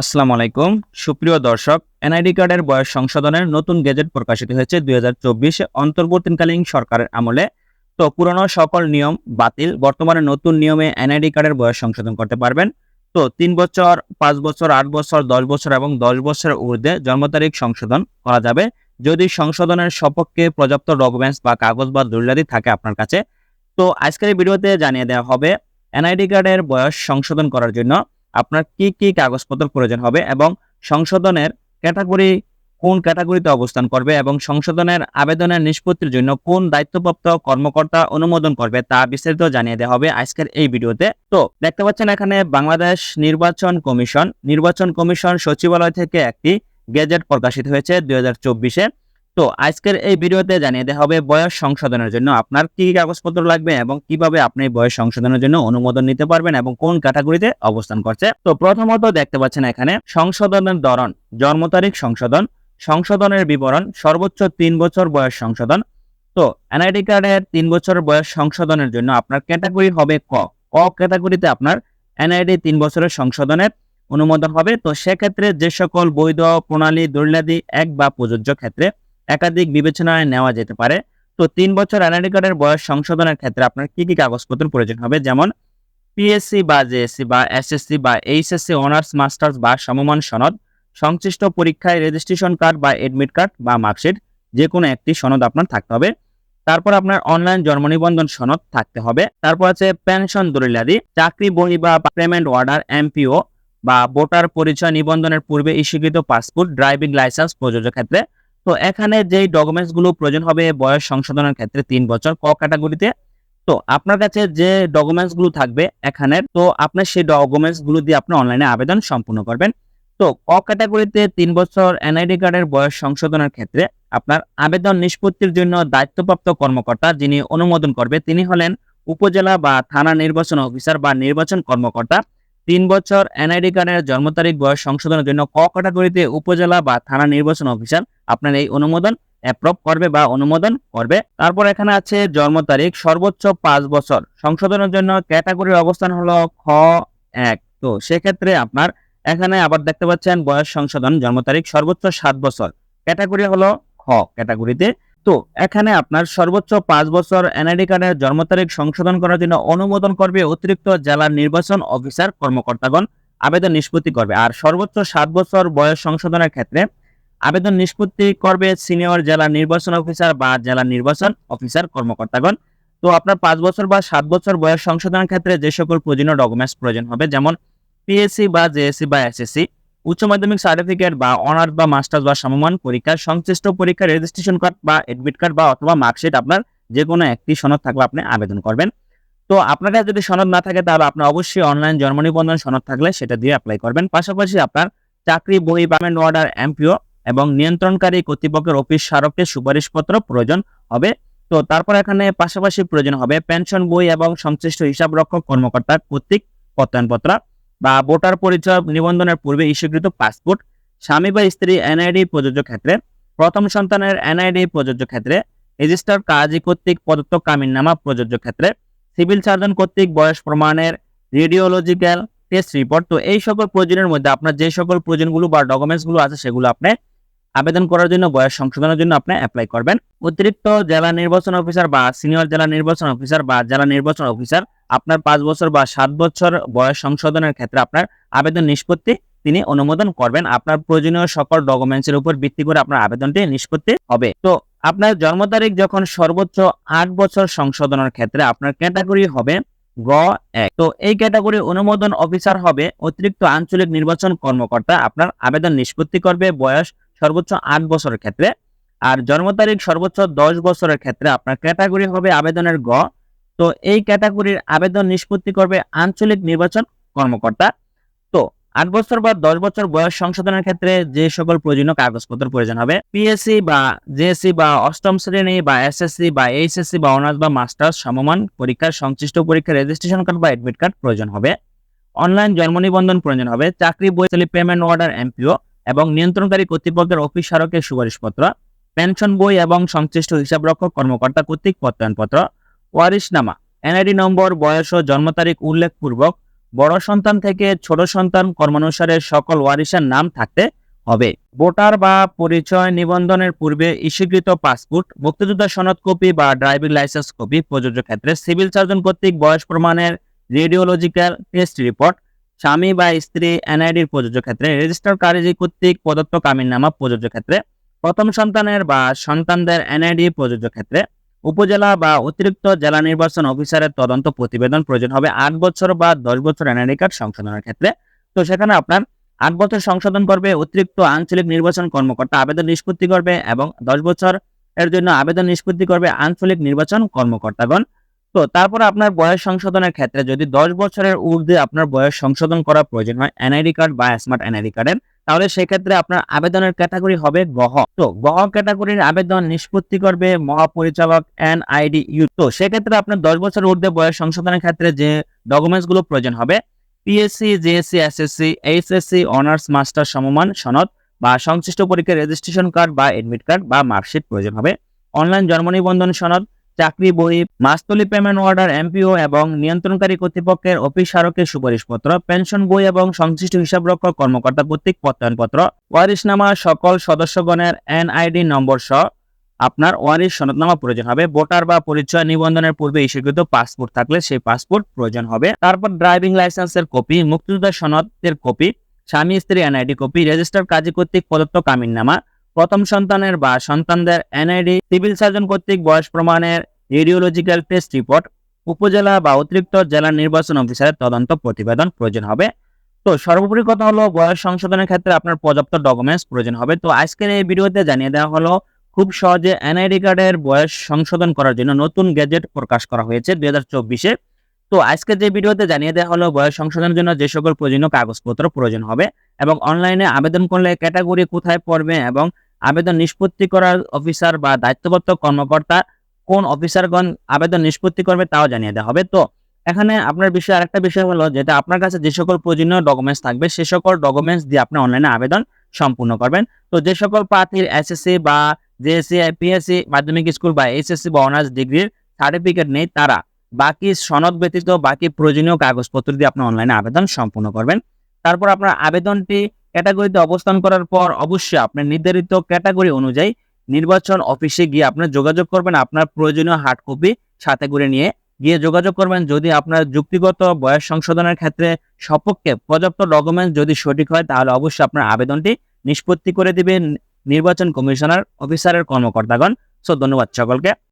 আসসালামু আলাইকুম। সুপ্রিয় দর্শক, এনআইডি কার্ডের বয়স সংশোধনের নতুন গেজেট প্রকাশিত হয়েছে দুই হাজার চব্বিশে অন্তর্বর্তীকালীন সরকারের আমলে। তো পুরনো সকল নিয়ম বাতিল, বর্তমানে নতুন নিয়মে এনআইডি কার্ডের বয়স সংশোধন করতে পারবেন। তো তিন বছর, পাঁচ বছর, আট বছর, দশ বছর এবং দশ বছরের ঊর্ধ্বে জন্ম তারিখ সংশোধন করা যাবে। যদি সংশোধনের সপক্ষে পর্যাপ্ত ডকুমেন্টস বা কাগজ বা দলিলাদি থাকে আপনার কাছে। তো আজকের ভিডিওতে জানিয়ে দেওয়া হবে, এনআইডি কার্ডের বয়স সংশোধন করার জন্য আপনার কি কি কাগজপত্র প্রয়োজন হবে এবং সংশোধনের ক্যাটাগরি কোন ক্যাটাগরিতে অবস্থান করবে এবং সংশোধনের আবেদনের নিষ্পত্তির জন্য কোন দায়িত্বপ্রাপ্ত কর্মকর্তা অনুমোদন করবে তা বিস্তারিত জানিয়ে দেওয়া হবে আজকের এই ভিডিওতে। তো, দেখতে পাচ্ছেন এখানে বাংলাদেশ নির্বাচন কমিশন নির্বাচন কমিশন সচিবালয় থেকে একটি গেজেট প্রকাশিত হয়েছে দুই হাজার চব্বিশে। তো আজকের এই ভিডিওতে জানিয়ে দেওয়া হবে বয়স সংশোধনের জন্য আপনার কি কি কাগজপত্র লাগবে এবং কীভাবে আপনি বয়স সংশোধনের জন্য অনুমোদন নিতে পারবেন এবং কোন ক্যাটাগরিতে অবস্থান করছে। তো প্রথমত দেখতে পাচ্ছেন এখানে সংশোধনের ধরন, জন্ম তারিখ সংশোধন, সংশোধনের বিবরণ, সর্বোচ্চ তিন বছর বয়স সংশোধন। তো এনআইডি কার্ডের তিন বছর বয়স সংশোধনের জন্য আপনার ক্যাটাগরি হবে ক। ক ক্যাটাগরিতে আপনার এনআইডি তিন বছরের সংশোধনের অনুমোদন হবে। তো সেক্ষেত্রে যে সকল বৈধ, প্রণালী, দলিলাদি এক বা প্রযোজ্য ক্ষেত্রে একাধিক বিবেচনায় নেওয়া যেতে পারে। তো তিন বছর এনআইডি কার্ডের বয়স সংশোধনের ক্ষেত্রে আপনার কি কি কাগজপত্র প্রয়োজন হবে? যেমন পিএসসি বা জেএসসি বা এসএসসি বা এইচএসসি অনার্স মাস্টার্স বা সমমান সনদ, সংশ্লিষ্ট পরীক্ষায় রেজিস্ট্রেশন কার্ড বা এডমিট কার্ড বা মার্কশিট যে কোনো একটি সনদ আপনার থাকতে হবে। তারপর আপনার অনলাইন জন্ম নিবন্ধন সনদ থাকতে হবে। তারপর আছে পেনশন দলিলাদি, চাকরি বহি বা পেমেন্ট অর্ডার এমপিও বা ভোটার পরিচয় নিবন্ধনের পূর্বে ইস্যুকৃত পাসপোর্ট ড্রাইভিং লাইসেন্স প্রযোজ্য ক্ষেত্রে তো এখানে যেই ডকুমেন্টসগুলো প্রয়োজন হবে বয়স সংশোধনের ক্ষেত্রে তিন বছর ক ক্যাটাগরিতে তো আপনার কাছে যে ডকুমেন্টসগুলো থাকবে এখানে, তো আপনার সেই ডকুমেন্টসগুলো দিয়ে আপনি অনলাইনে আবেদন সম্পূর্ণ করবেন। তো ক ক্যাটাগরিতে তিন বছর এনআইডি কার্ডের বয়স সংশোধনের ক্ষেত্রে আপনার আবেদন নিষ্পত্তির জন্য দায়িত্বপ্রাপ্ত কর্মকর্তা যিনি অনুমোদন করবে, তিনি হলেন উপজেলা বা থানা নির্বাচন অফিসার বা নির্বাচন কর্মকর্তা। তিন বছর এনআইডি কার্ডের জন্ম তারিখ, বয়স সংশোধনের জন্য ক ক্যাটাগরিতে উপজেলা বা থানা নির্বাচন অফিসার আপনার এই অনুমোদন অ্যাপ্রুভ করবে বা অনুমোদন করবে। তারপর এখানে আছে জন্ম তারিখ, সর্বোচ্চ পাঁচ বছর। সংশোধনের জন্য ক্যাটাগরির অবস্থান হলো খ এক। তো সেক্ষেত্রে আপনার এখানে আবার দেখতে পাচ্ছেন বয়স সংশোধন, জন্ম তারিখ সর্বোচ্চ সাত বছর। ক্যাটাগরি হলো খ ক্যাটাগরিতে। তো এখানে আপনার সর্বোচ্চ পাঁচ বছর এনআইডি কার্ডের জন্ম তারিখ সংশোধন করার জন্য অনুমোদন করবে অতিরিক্ত জেলা নির্বাচন অফিসার কর্মকর্তাগণ। আবেদন নিষ্পত্তি করবে। আর সর্বোচ্চ সাত বছর বয়স সংশোধনের ক্ষেত্রে আবেদন নিষ্পত্তি করবে সিনিয়র জেলা নির্বাচন অফিসার বা জেলা নির্বাচন অফিসার কর্মকর্তাগণ। তো আপনার পাঁচ বছর বা সাত বছর বয়স সংশোধনের ক্ষেত্রে যে সকল প্রয়োজনীয় ডকুমেন্টস প্রয়োজন হবে, যেমন পিএসসি বা জেএসসি বা এসএসসি উচ্চ মাধ্যমিক সার্টিফিকেট বা অনার্স বা মাস্টার্স বা সমমান পরীক্ষা, সংশ্লিষ্ট পরীক্ষার রেজিস্ট্রেশন কার্ড বা এডমিট কার্ড বা অথবা মার্কশিট আপনার যে কোনো একটি সনদ থাকলে আপনি আবেদন করবেন। তো আপনার যদি সনদ না থাকে তাহলে আপনার অবশ্যই অনলাইন জন্ম নিবন্ধন সনদ থাকলে সেটা দিয়ে অ্যাপ্লাই করবেন। পাশাপাশি আপনার চাকরি, বই পেমেন্ট অর্ডার এমপিও এবং নিয়ন্ত্রণকারী কর্তৃপক্ষের অফিস স্মারকের সুপারিশপত্র প্রয়োজন হবে। তো তারপর এখানে পাশাপাশি প্রয়োজন হবে পেনশন বই এবং সংশ্লিষ্ট হিসাব রক্ষক কর্মকর্তা কর্তৃক প্রত্যয়নপত্র। বা ভোটার পরিচয় নিবন্ধনের পূর্বে ইস্যুকৃত পাসপোর্ট, স্বামী বা স্ত্রী এনআইডি প্রযোজ্য ক্ষেত্রে, প্রথম সন্তানের এনআইডি প্রযোজ্য ক্ষেত্রে, রেজিস্টার কাজী কর্তৃক প্রদত্ত কামিননামা প্রযোজ্য ক্ষেত্রে, সিভিল সার্জন কর্তৃক বয়স প্রমাণের, রেডিওলজিক্যাল, টেস্ট রিপোর্ট, তো এই সকল প্রয়োজনের মধ্যে আপনার যে সকল প্রয়োজনগুলো বা ডকুমেন্টসগুলো আছে সেগুলো আপনি আবেদন করার জন্য, বয়স সংশোধনের জন্য আপনি অ্যাপ্লাই করবেন। অতিরিক্ত জেলা নির্বাচন অফিসার বা সিনিয়র জেলা নির্বাচন অফিসার বা জেলা নির্বাচন অফিসার আপনার পাঁচ বছর বা সাত বছর বয়স সংশোধনের ক্ষেত্রে আপনার আবেদন নিষ্পত্তি তিনি অনুমোদন করবেন। আপনার প্রয়োজনীয় সকল ডকুমেন্টসের উপর ভিত্তি করে আপনার আবেদনটি নিষ্পত্তি হবে। তো আপনার জন্ম তারিখ যখন সর্বোচ্চ আট বছর সংশোধনের ক্ষেত্রে আপনার ক্যাটাগরি হবে গ এক। তো এই ক্যাটাগরি অনুমোদন অফিসার হবে অতিরিক্ত আঞ্চলিক নির্বাচন কর্মকর্তা। আপনার আবেদন নিষ্পত্তি করবে। বয়স সর্বোচ্চ আট বছরের ক্ষেত্রে। আর জন্ম তারিখ সর্বোচ্চ দশ বছরের ক্ষেত্রে আপনার ক্যাটাগরি হবে আবেদনের গ। তো এই ক্যাটাগরির আবেদন নিষ্পত্তি করবে আঞ্চলিক নির্বাচন কর্মকর্তা। তো আট বছর বা দশ বছর বয়স সংশোধনের ক্ষেত্রে যে সকল প্রয়োজনীয় কাগজপত্র প্রয়োজন হবে পিএসসি বা জেএসসি বা অষ্টম শ্রেণি বা এসএসসি বা এইচএসসি বা অনার্স বা মাস্টার্স সমমান পরীক্ষার সংশ্লিষ্ট পরীক্ষার রেজিস্ট্রেশন কার্ড বা এডমিট কার্ড প্রয়োজন হবে। অনলাইন জন্ম নিবন্ধন প্রয়োজন হবে। চাকরি বই পেমেন্ট অর্ডার এমপিও এবং নিয়ন্ত্রণকারী কর্তৃপক্ষের অফিস স্মারকের সুপারিশপত্র, পেনশন বই এবং সংশ্লিষ্ট হিসাবরক্ষক কর্মকর্তা কর্তৃক প্রত্যয়নপত্র, ওয়ারিশনামা, এনআইডি নম্বর, বয়স ও জন্ম তারিখ উল্লেখপূর্বক বড় সন্তান থেকে ছোট সন্তান কর্মানুসারে সকল ওয়ারিশের নাম থাকতে হবে। ভোটার বা পরিচয় নিবন্ধনের পূর্বে ইস্যুকৃত পাসপোর্ট, মুক্তিযোদ্ধা সনদ কপি বা ড্রাইভিং লাইসেন্স কপি প্রযোজ্য ক্ষেত্রে সিভিল সার্জন কর্তৃক বয়স প্রমাণের রেডিওলজিক্যাল টেস্ট রিপোর্ট স্বামী বা স্ত্রী এনআইডির প্রযোজ্য ক্ষেত্রে রেজিস্টার কারিজি কর্তৃক প্রদত্ত কামিননামা প্রযোজ্য ক্ষেত্রে, প্রথম সন্তানের বা সন্তানদের এনআইডি প্রযোজ্য ক্ষেত্রে, উপজেলা বা অতিরিক্ত জেলা নির্বাচন অফিসারের তদন্ত প্রতিবেদন প্রয়োজন হবে আট বছর বা দশ বছর এনআইডি কার্ড সংশোধনের ক্ষেত্রে। তো সেখানে আপনার আট বছর সংশোধন করবে অতিরিক্ত আঞ্চলিক নির্বাচন কর্মকর্তা আবেদন নিষ্পত্তি করবে এবং দশ বছর এর জন্য আবেদন নিষ্পত্তি করবে আঞ্চলিক নির্বাচন কর্মকর্তাগণ। তো তারপর আপনার বয়স সংশোধনের ক্ষেত্রে যদি দশ বছরের ঊর্ধ্বে আপনার বয়স সংশোধন করা প্রয়োজন হয় এনআইডি কার্ড বা স্মার্ট এনআইডি কার্ডের, তাহলে সেক্ষেত্রে আপনার আবেদনের ক্যাটাগরি হবে গহ তো গহ ক্যাটাগরির আবেদন নিষ্পত্তি করবে মহাপরিচালক এনআইডি ইউ তো সেক্ষেত্রে আপনার দশ বছর ঊর্ধ্বে বয়স সংশোধনের ক্ষেত্রে যে ডকুমেন্টসগুলো প্রয়োজন হবে, PSC, JSC, SSC, HSC, honours master সমমান সনদ বা সংশ্লিষ্ট পরীক্ষার রেজিস্ট্রেশন কার্ড বা এডমিট কার্ড বা মার্কশিট প্রয়োজন হবে। অনলাইন জন্ম নিবন্ধন সনদ চাকরি বই, মাস্তলি পেমেন্ট অর্ডার এমপিও এবং নিয়ন্ত্রণকারী কর্তৃপক্ষের অফিস স্মারকের সুপারিশপত্র পেনশন বই এবং সংশ্লিষ্ট হিসাবরক্ষক কর্মকর্তা কর্তৃক প্রত্যয়নপত্র, ওয়ারিশনামা সকল সদস্যগণের এনআইডি নম্বর সহ আপনার ওয়ারিশ সনদনামা প্রয়োজন হবে। ভোটার বা পরিচয় নিবন্ধনের পূর্বে ইস্যুকৃত পাসপোর্ট থাকলে সেই পাসপোর্ট প্রয়োজন হবে। তারপর ড্রাইভিং লাইসেন্সের কপি মুক্তিযোদ্ধা সনদের কপি স্বামী স্ত্রী এনআইডি কপি রেজিস্টার কাজী কর্তৃক প্রদত্ত কামিননামা প্রথম সন্তানের বা সন্তানদের এনআইডি সিভিল সার্জন কর্তৃক বয়স প্রমাণের রেডিওলজিক্যাল টেস্ট রিপোর্ট উপজেলা বা অতিরিক্ত জেলা নির্বাচন অফিসারের তদন্ত প্রতিবেদন প্রয়োজন হবে। তো সর্বোপরি কথা হলো, বয়স সংশোধনের ক্ষেত্রে আপনার পর্যাপ্ত ডকুমেন্টস প্রয়োজন হবে। তো আজকের এই ভিডিওতে জানিয়ে দেওয়া হলো, খুব সহজে এনআইডি কার্ডের বয়স সংশোধন করার জন্য নতুন গ্যাজেট প্রকাশ করা হয়েছে দুই হাজার চব্বিশে। তো আজকে যে ভিডিওতে জানিয়ে দেওয়া হলো, বয়স সংশোধনের জন্য যে সকল প্রয়োজনীয় কাগজপত্র প্রয়োজন হবে এবং অনলাইনে আবেদন করলে ক্যাটাগরি কোথায় পড়বে এবং আবেদন নিষ্পত্তি করার অফিসার বা দায়িত্বপ্রাপ্ত কর্মকর্তা কোন অফিসারগণ আবেদন নিষ্পত্তি করবে তাও জানিয়ে দেওয়া হবে। তো এখানে আপনার বিষয় আরেকটা বিষয় হলো যেটা আপনার কাছে যে সকল প্রয়োজনীয় ডকুমেন্টস থাকবে সে সকল ডকুমেন্টস দিয়ে আপনি অনলাইনে আবেদন সম্পূর্ণ করবেন। তো যে সকল প্রার্থীর এসএসসি বা জেএসসি পিএসসি মাধ্যমিক স্কুল বা এইচএসসি বা অনার্স ডিগ্রির সার্টিফিকেট নেই তারা বাকি সনদ ব্যতীত বাকি প্রয়োজনীয় কাগজপত্র দিয়ে আপনি অনলাইনে আবেদন সম্পূর্ণ করবেন। তারপর আপনার আবেদনটি ক্যাটাগরিতে অবস্থান করার পর অবশ্যই আপনার নির্ধারিত ক্যাটাগরি অনুযায়ী নির্বাচন অফিসে গিয়ে আপনার যোগাযোগ করবেন, আপনার প্রয়োজনীয় হার্ড কপি সাথে করে নিয়ে গিয়ে যোগাযোগ করবেন। যদি আপনার যুক্তিগত বয়স সংশোধনের ক্ষেত্রে সপক্ষে পর্যাপ্ত ডকুমেন্টস যদি সঠিক হয়, তাহলে অবশ্যই আপনার আবেদনটি নিষ্পত্তি করে দিবেন নির্বাচন কমিশনার অফিসারের কর্মকর্তাগণ। সো ধন্যবাদ সকলকে।